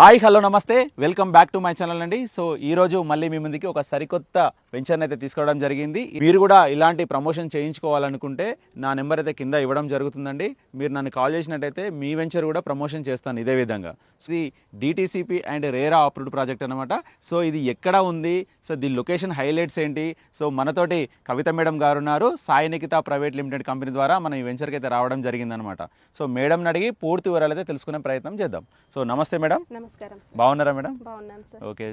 Hi hello నమస్తే. Welcome back to my channel అండి. So ఈ రోజు మళ్ళీ మీ ముందుకి ఒక సరికొత్త వెంచర్ని అయితే తీసుకోవడం జరిగింది. మీరు కూడా ఇలాంటి ప్రమోషన్ చేయించుకోవాలనుకుంటే నా నెంబర్ అయితే కింద ఇవ్వడం జరుగుతుందండి. మీరు నన్ను కాల్ చేసినట్టయితే మీ వెంచర్ కూడా ప్రమోషన్ చేస్తాను ఇదే విధంగా. సో ఇది DTCP and RERA approved project అనమాట సో ఇది ఎక్కడ ఉంది? సో దీని లొకేషన్ హైలైట్స్ ఏంటి? సో మనతోటి కవిత మేడం గారు ఉన్నారు. Sai Nikitha private limited company ద్వారా మనం ఈ వెంచర్కి అయితే రావడం జరిగిందనమాట సో మేడంని అడిగి పూర్తి వివరాలు అయితే తెలుసుకునే ప్రయత్నం చేద్దాం. సో నమస్తే మేడం. నమస్కారం బాగున్నారా మేడం? బాగున్నాను సార్. ఓకే.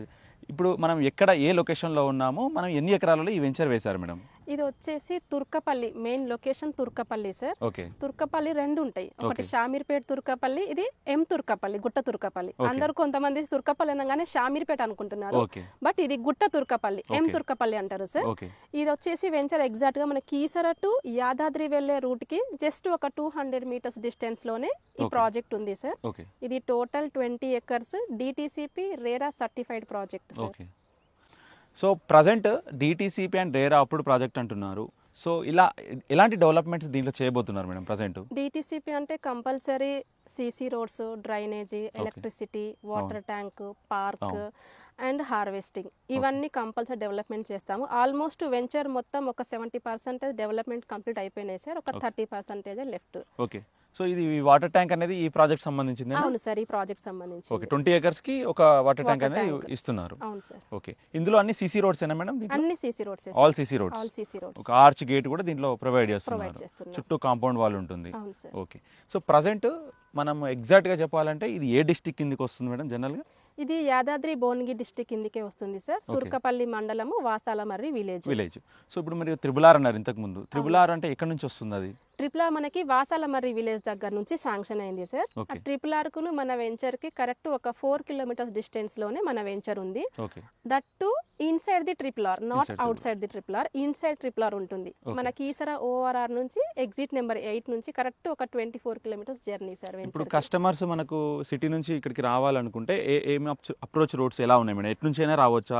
ఇప్పుడు మనం ఎక్కడ ఏ లొకేషన్లో ఉన్నాము మనం ఎన్ని ఎకరాలలో ఈ వెంచర్ వేశారు మేడం? ఇది వచ్చేసి Turkapalli main location Turkapalli sir Turkapalli రెండు ఉంటాయి. ఒకటి షామీర్పేట తుర్కపల్లి ఇది ఎం తుర్కపల్లి గుట్ట తుర్కపల్లి. అందరూ కొంతమంది తుర్కపల్లి అనగానే షామీర్పేట అనుకుంటున్నారు. బట్ ఇది గుట్ట తుర్కపల్లి ఎం. తుర్కపల్లి అంటారు సార్ ఇది వచ్చేసి వెంచర్ ఎగ్జాక్ట్గా మన కీసర టు యాదాద్రి వెళ్ళే రూట్కి జస్ట్ ఒక టూ హండ్రెడ్ మీటర్స్ డిస్టెన్స్లోనే ఈ. ప్రాజెక్ట్ ఉంది సార్ ఇది total twenty acres DTCP RERA certified project sir so present DTCP and RERA అప్పుడు ప్రాజెక్ట్ అంటున్నారు. సో ఇలా ఎలాంటి డెవలప్మెంట్స్ దీంట్లో చేయబోతున్నారు మేడం ప్రజెంట్. డిటిసిపి అంటే compulsory CC roads drainage electricity water tank park. And harvesting. ఇవన్నీ కంపల్సరీ డెవలప్మెంట్ చేస్తాము. Almost venture మొత్తం ఒక సెవెంటీ పర్సెంటేజ్ డెవలప్మెంట్ కంప్లీట్ అయిపోయినాయి సార్. ఒక thirty percentage left. Okay. So ఇది వాటర్ ట్యాంక్ అనేది ఈ ప్రాజెక్ట్ సంబంధించింది అవును సార్ ఈ ప్రాజెక్ట్ సంబంధించి ఓకే ట్వంటీ ఎకర్స్కి ఒక వాటర్ ట్యాంక్ అనేది. ఇస్తున్నారు. అవును సార్. ఓకే ఇందులో అన్ని సీసీ రోడ్స్ ఏనా మేడం అన్ని CC roads all CC roads. All CC roads. ఒక ఆర్చ్ గేట్ కూడా దీంట్లో ప్రొవైడ్ చేస్తున్నారు. చేస్తున్నాం చుట్టూ కాంపౌండ్ వాల్ ఉంటుంది. అవును సార్. ఓకే సో ప్రజెంట్ మనం ఎగ్జాక్ట్గా చెప్పాలంటే ఇది ఏ డిస్టిక్ కిందకి వస్తుంది మేడం జనరల్గా? ఇది యాదాద్రి భువనగిరి డిస్టిక్ కిందకే వస్తుంది సార్. తుర్కపల్లి మండలము వాసాలమర్రి విలేజ్. విలేజ్. సో ఇప్పుడు మీరు త్రిబుల్ ఆర్ అన్నారు ఇంతకు ముందు. త్రిబుల్ ఆర్ అంటే ఎక్కడి నుంచి వస్తుంది అది? ట్రిపుల్ ఆర్ మనకి వాసాలమర్రి విలేజ్ దగ్గర నుంచి శాంక్షన్ అయింది సార్. ఆ ట్రిపుల్ ఆర్ కును మన వెంచర్కి కరెక్ట్ ఒక ఫోర్ కిలోమీటర్స్ డిస్టెన్స్లోనే మన వెంచర్ ఉంది. That to inside the triple R not outside the triple R inside triple R ఉంటుంది. మన కీసర ఓఆర్ఆర్ నుంచి ఎగ్జిట్ నెంబర్ ఎయిట్ నుంచి కరెక్ట్ ఒక twenty four kilometres journey sir ఇప్పుడు కస్టమర్స్ మనకు సిటీ నుంచి ఇక్కడికి రావాలనుకుంటే ఏమి అప్రోచ్ రోడ్స్ ఎలా ఉన్నాయి మేడం? ఎటు నుంచి అయినా రావచ్చా?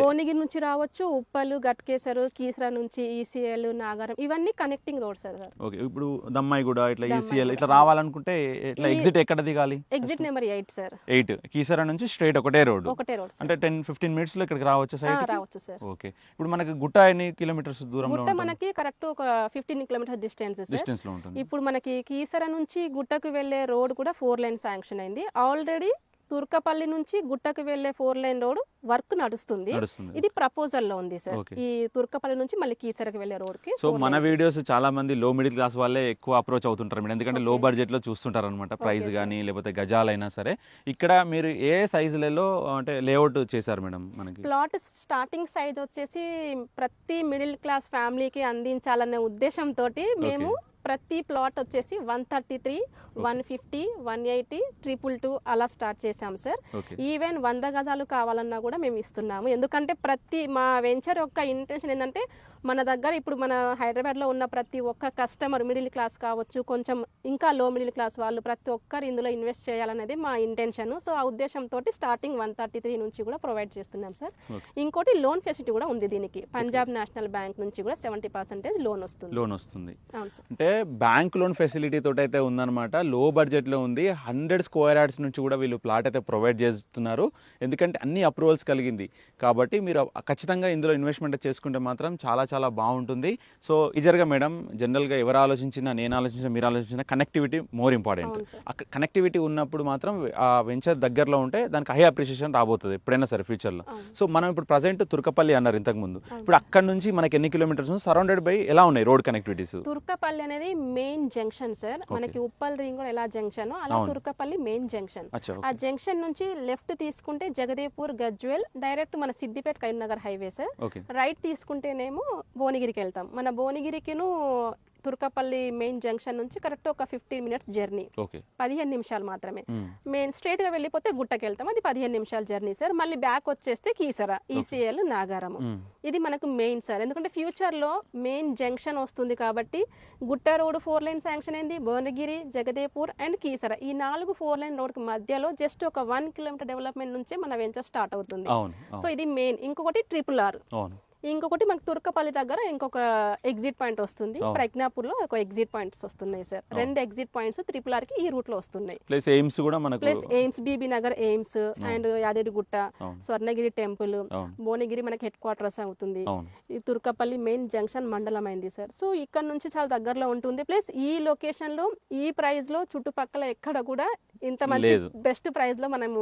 భువనగిరి నుంచి రావచ్చు ఉప్పలు గట్కేసరు కీసర నుంచి ఈసీఎల్ నాగారం ఇవన్నీ కనెక్టింగ్ రోడ్స్ సార్ ఓకే. ఇప్పుడు దమ్మాయిగూడ ఇట్లా ఈసీఎల్. ఇట్లా రావాలనుకుంటే ఇట్లా ఎగ్జిట్ ఎక్కడ దిగాలి? Exit number eight sir eight. Keesara నుంచి స్ట్రైట్ ఒకటే రోడ్ ఒకటే రోడ్ అంటే టెన్ ఫిఫ్టీన్ మినిట్స్లో ఇక్కడికి రావచ్చు సైడ్ రావచ్చు సార్ ఓకే. ఇప్పుడు మనకి గుట్ట ఎన్ని కిలోమీటర్స్ దూరంలో గుట్ట మనకి కరెక్ట్ ఒక ఫిఫ్టీన్ కిలోమీటర్ డిస్టెన్స్ సార్ డిస్టెన్స్లో ఉంటుంది. ఇప్పుడు మనకి కీసర నుంచి గుట్టకు వెళ్ళే రోడ్ కూడా ఫోర్ లైన్ శాంక్షన్ అయింది. ఆల్రెడీ తుర్కపల్లి నుంచి గుట్టకు వెళ్ళే ఫోర్ లైన్ రోడ్ వర్క్ నడుస్తుంది. ఇది ప్రపోజల్లో ఉంది సార్. ఈ తుర్కపల్లి నుంచి మళ్ళీ కీసరకు వెళ్ళే రోడ్కి సో మన వీడియోస్ చాలా మంది లో మిడిల్ క్లాస్ వాళ్ళే ఎక్కువ అప్రోచ్ అవుతుంటారు మేడం. ఎందుకంటే లో బడ్జెట్లో చూస్తుంటారు అనమాట ప్రైస్ కానీ లేకపోతే గజాలైనా సరే. ఇక్కడ మీరు ఏ సైజులలో అంటే లేఅవుట్ చేశారు మేడం మనకి? ప్లాట్ స్టార్టింగ్ సైజ్ వచ్చేసి ప్రతి మిడిల్ క్లాస్ ఫ్యామిలీకి అందించాలనే ఉద్దేశంతో మేము ప్రతి ప్లాట్ వచ్చేసి one thirty three one fifty one eighty triple two అలా స్టార్ట్ చేసాం సార్. ఈవెన్ వంద గజాలు కావాలన్నా కూడా మేము ఇస్తున్నాము. ఎందుకంటే ప్రతి మా వెంచర్ యొక్క ఇంటెన్షన్ ఏంటంటే మన దగ్గర ఇప్పుడు మన హైదరాబాద్లో ఉన్న ప్రతి ఒక్క కస్టమర్ మిడిల్ క్లాస్ కావచ్చు కొంచెం ఇంకా లో మిడిల్ క్లాస్ వాళ్ళు ప్రతి ఒక్కరు ఇందులో ఇన్వెస్ట్ చేయాలనేది మా ఇంటెన్షన్ సో ఆ ఉద్దేశంతో స్టార్టింగ్ వన్ థర్టీ త్రీ నుంచి కూడా ప్రొవైడ్ చేస్తున్నాం సార్. ఇంకోటి లోన్ ఫెసిలిటీ కూడా ఉంది దీనికి. పంజాబ్ నేషనల్ బ్యాంక్ నుంచి కూడా సెవెంటీ పర్సెంటేజ్ లోన్ వస్తుంది. లోన్ వస్తుంది. అంటే బ్యాంక్ లోన్ ఫెసిలిటీ తోటి అయితే ఉందన్నమాట. లో బడ్జెట్లో ఉంది. హండ్రెడ్ స్క్వేర్ యార్డ్స్ నుంచి కూడా వీళ్ళు ప్లాట్ అయితే ప్రొవైడ్ చేస్తున్నారు. ఎందుకంటే అన్ని అప్రూవల్స్ కలిగింది. కాబట్టి మీరు ఖచ్చితంగా ఇందులో ఇన్వెస్ట్మెంట్ చేసుకుంటే మాత్రం చాలా చాలా బాగుంటుంది. సో ఇజర్గా మేడం జనరల్గా ఎవరు ఆలోచించినా నేను ఆలోచించినా మీరు ఆలోచించినా కనెక్టివిటీ మోర్ ఇంపార్టెంట్ కనెక్టివిటీ ఉన్నప్పుడు మాత్రం ఆ వెంచర్ దగ్గరలో ఉంటే దానికి హై అప్రిషియేషన్ రాబోతుంది ఎప్పుడైనా సరే ఫ్యూచర్లో సో మనం ఇప్పుడు ప్రజెంట్ తుర్కపల్లి అన్నారు ఇంతకు ముందు ఇప్పుడు అక్కడ నుంచి మనకి ఎన్ని కిలోమీటర్స్ సరౌండెడ్ బై ఎలా ఉన్నాయి రోడ్ కనెక్టివిటీస్ తుర్కపల్లి అనేది మెయిన్ జంక్షన్ సార్. మనకి ఉప్పల్ రింగ్ కూడా ఎలా జంక్షన్ అలా. తుర్కపల్లి మెయిన్ జంక్షన్ ఆ జంక్షన్ నుంచి లెఫ్ట్ తీసుకుంటే జగదేపూర్ గజ్వెల్ డైరెక్ట్ మన Siddipet Karimnagar highway sir. Right తీసుకుంటేనేమో భువనగిరికి వెళ్తాం. మన భువనగిరికిను తుర్కపల్లి మెయిన్ జంక్షన్ నుంచి కరెక్ట్ ఒక ఫిఫ్టీన్ మినిట్స్ జర్నీ. పదిహేను నిమిషాలు మాత్రమే. మెయిన్ స్ట్రేట్గా వెళ్ళిపోతే గుట్టకి వెళ్తాం అది పదిహేను నిమిషాల జర్నీ సార్. మళ్ళీ బ్యాక్ వచ్చేస్తే కీసర ఈసీఎల్ నాగారము. ఇది మనకు మెయిన్ సార్. ఎందుకంటే ఫ్యూచర్లో మెయిన్ జంక్షన్ వస్తుంది కాబట్టి గుట్ట రోడ్ ఫోర్ లైన్ శాంక్షన్ అయింది. భువనగిరి జగదేపూర్ అండ్ కీసర. ఈ నాలుగు ఫోర్ లైన్ రోడ్ మధ్యలో జస్ట్ ఒక వన్ కిలోమీటర్ డెవలప్మెంట్ నుంచే మన వెంచర్ స్టార్ట్ అవుతుంది. సో ఇది మెయిన్. ఇంకొకటి ట్రిపుల్ ఆర్. ఇంకొకటి మనకు తుర్కపల్లి దగ్గర ఇంకొక ఎగ్జిట్ పాయింట్ వస్తుంది. అవును. ప్రజ్ఞాపూర్లో ఒక ఎగ్జిట్ పాయింట్స్ వస్తున్నాయి సార్. రెండు ఎగ్జిట్ పాయింట్స్ త్రిపుల్ ఆర్కి ఈ రూట్లో వస్తున్నాయి. ప్లస్ ఎయిమ్స్ కూడా మనకు plus AIIMS BB Nagar AIIMS and Yadagirigutta. Swarnagiri temple Bhuvanagiri మనకి హెడ్ క్వార్టర్స్ అవుతుంది. ఈ తుర్కపల్లి మెయిన్ జంక్షన్ మండలం అయింది సార్. సో ఇక్కడ నుంచి చాలా దగ్గరలో ఉంటుంది. ప్లస్ ఈ లొకేషన్లో ఈ ప్రైస్లో చుట్టుపక్కల ఎక్కడ కూడా ఇంత మంచి. బెస్ట్ ప్రైస్లో మనము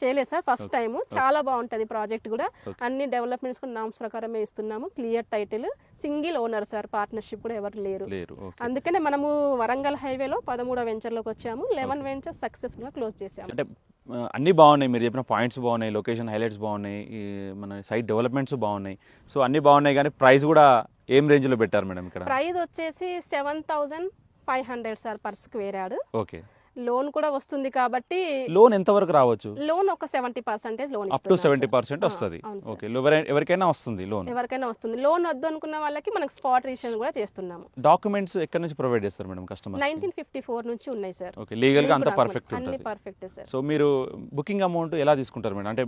చేయలేదు సార్ ఫస్ట్ టైం చాలా బాగుంటది ప్రాజెక్ట్ కూడా. అన్ని డెవలప్మెంట్స్ కూడా నామ్స్ ప్రకారమే ఇస్తున్నాము. Clear title. Single owner sir partnership కూడా ఎవరు లేరు. అందుకనే మనము వరంగల్ హైవేలో పదమూడో వెంచర్లోకి వచ్చాము. లెవెన్ వెంచర్ సక్సెస్ఫుల్గా క్లోజ్ చేసాము. అంటే అన్నీ బాగున్నాయి. మీరు చెప్పిన పాయింట్స్ బాగున్నాయి. లొకేషన్ హైలైట్స్ బాగున్నాయి. మన సైట్ డెవలప్మెంట్స్ బాగున్నాయి. సో అన్నీ బాగున్నాయి కానీ ప్రైస్ కూడా ఏం రేంజ్లో పెట్టారు మేడం ఇక్కడ? ప్రైస్ వచ్చేసి seven thousand five hundred sir per square yard. Okay. Loan కూడా వస్తుంది కాబట్టి లోన్ ఎంతవరకు రావచ్చు? లోన్ ఒక seventy percentage loan up to seventy. Percent వస్తుంది. ఓకే ఎవరికైనా వస్తుంది లోన్. ఎవరికైనా వస్తుంది. లోన్ వద్దు అనుకున్న వాళ్ళకి మనకి స్పాట్ రిజిస్ట్రేషన్ కూడా చేస్తున్నాము. డాక్యుమెంట్స్ ఎక్కడి నుంచి ప్రొవైడ్ చేస్తారు madam customer nineteen fifty four నుంచి ఉన్నాయి సార్. ఓకే లీగల్గా అంత Legal పర్ఫెక్ట్. అన్ని పర్ఫెక్ట్ సార్. సో మీరు బుకింగ్ అమౌంట్ ఎలా తీసుకుంటారు మేడం? అంటే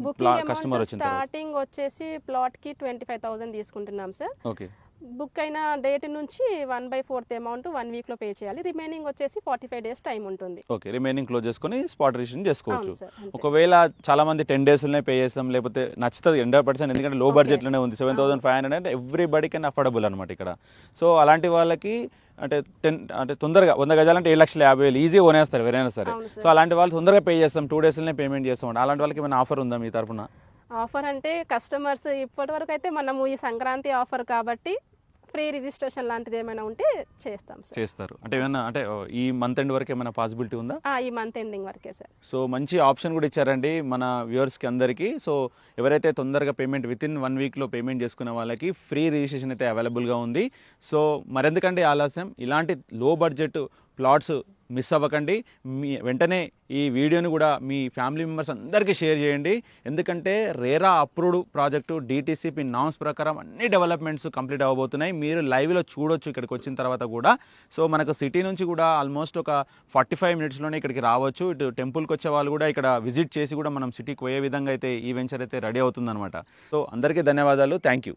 కస్టమర్ స్టార్టింగ్ వచ్చేసి ప్లాట్కి ట్వంటీ ఫైవ్ థౌసండ్ తీసుకుంటున్నాం సార్. ఓకే. బుక్ అయిన డేట్ నుంచి one by fourth amount one వీక్లో పే చేయాలి. రిమైనింగ్ వచ్చేసి ఫార్టీ ఫైవ్ డేస్ టైం ఉంటుంది. ఓకే రిమైనింగ్ క్లోజ్ చేసుకొని స్పాట్ రిజిస్ట్రేషన్ చేసుకోవచ్చు. ఒకవేళ చాలా మంది టెన్ డేస్లోనే పే చేస్తాం లేకపోతే నచ్చుతుంది హండ్రెడ్ పర్సెంట్ ఎందుకంటే లో బడ్జెట్లోనే ఉంది. సెవెన్ థౌసండ్ ఫైవ్ హండ్రెడ్ అంటే ఎవ్రీబడి కెన్ అఫోర్డబుల్ అనమాట ఇక్కడ. సో అలాంటి వాళ్ళకి అంటే టెన్ అంటే తొందరగా వంద గజాలంటే ఏడు లక్షల యాభై వేలు ఈజీ కొనేస్తారు ఎవరైనా సరే. సో అలాంటి వాళ్ళు తొందరగా పే చేస్తాం టూ డేస్లోనే పేమెంట్ చేస్తాం అలాంటి వాళ్ళకి ఏమైనా ఆఫర్ ఉందా మీ తరఫున? ఆఫర్ అంటే కస్టమర్స్ ఇప్పటి వరకు అయితే మనము ఈ సంక్రాంతి ఆఫర్ కాబట్టి ఫ్రీ రిజిస్ట్రేషన్ లాంటిది ఏమైనా ఉంటే చేస్తాం సార్. చేస్తారు. అంటే ఏమైనా అంటే ఈ మంత్ ఎండ్ వరకు ఏమైనా పాసిబిలిటీ ఉందా? ఈ మంత్ ఎండింగ్ వరకే సార్. సో మంచి ఆప్షన్ కూడా ఇచ్చారండి మన వ్యూవర్స్కి అందరికీ. సో ఎవరైతే తొందరగా పేమెంట్ విత్ ఇన్ వన్ వీక్లో పేమెంట్ చేసుకున్న వాళ్ళకి ఫ్రీ రిజిస్ట్రేషన్ అయితే అవైలబుల్గా ఉంది. సో మరెందుకంటే ఆలస్యం? ఇలాంటి లో బడ్జెట్ ప్లాట్స్ మిస్ అవ్వకండి. మీ వెంటనే ఈ వీడియోని కూడా మీ ఫ్యామిలీ మెంబర్స్ అందరికీ షేర్ చేయండి. ఎందుకంటే RERA approved project DTCP norms ప్రకారం అన్ని డెవలప్మెంట్స్ కంప్లీట్ అవ్వబోతున్నాయి. మీరు లైవ్లో చూడొచ్చు ఇక్కడికి వచ్చిన తర్వాత కూడా. సో మనకు సిటీ నుంచి కూడా ఆల్మోస్ట్ ఒక ఫార్టీ ఫైవ్ మినిట్స్లోనే ఇక్కడికి రావచ్చు. ఇటు టెంపుల్కి వచ్చే వాళ్ళు కూడా ఇక్కడ విజిట్ చేసి కూడా మనం సిటీకి పోయే విధంగా అయితే ఈ వెంచర్ అయితే రెడీ అవుతుందన్నమాట. సో అందరికీ ధన్యవాదాలు. Thank you.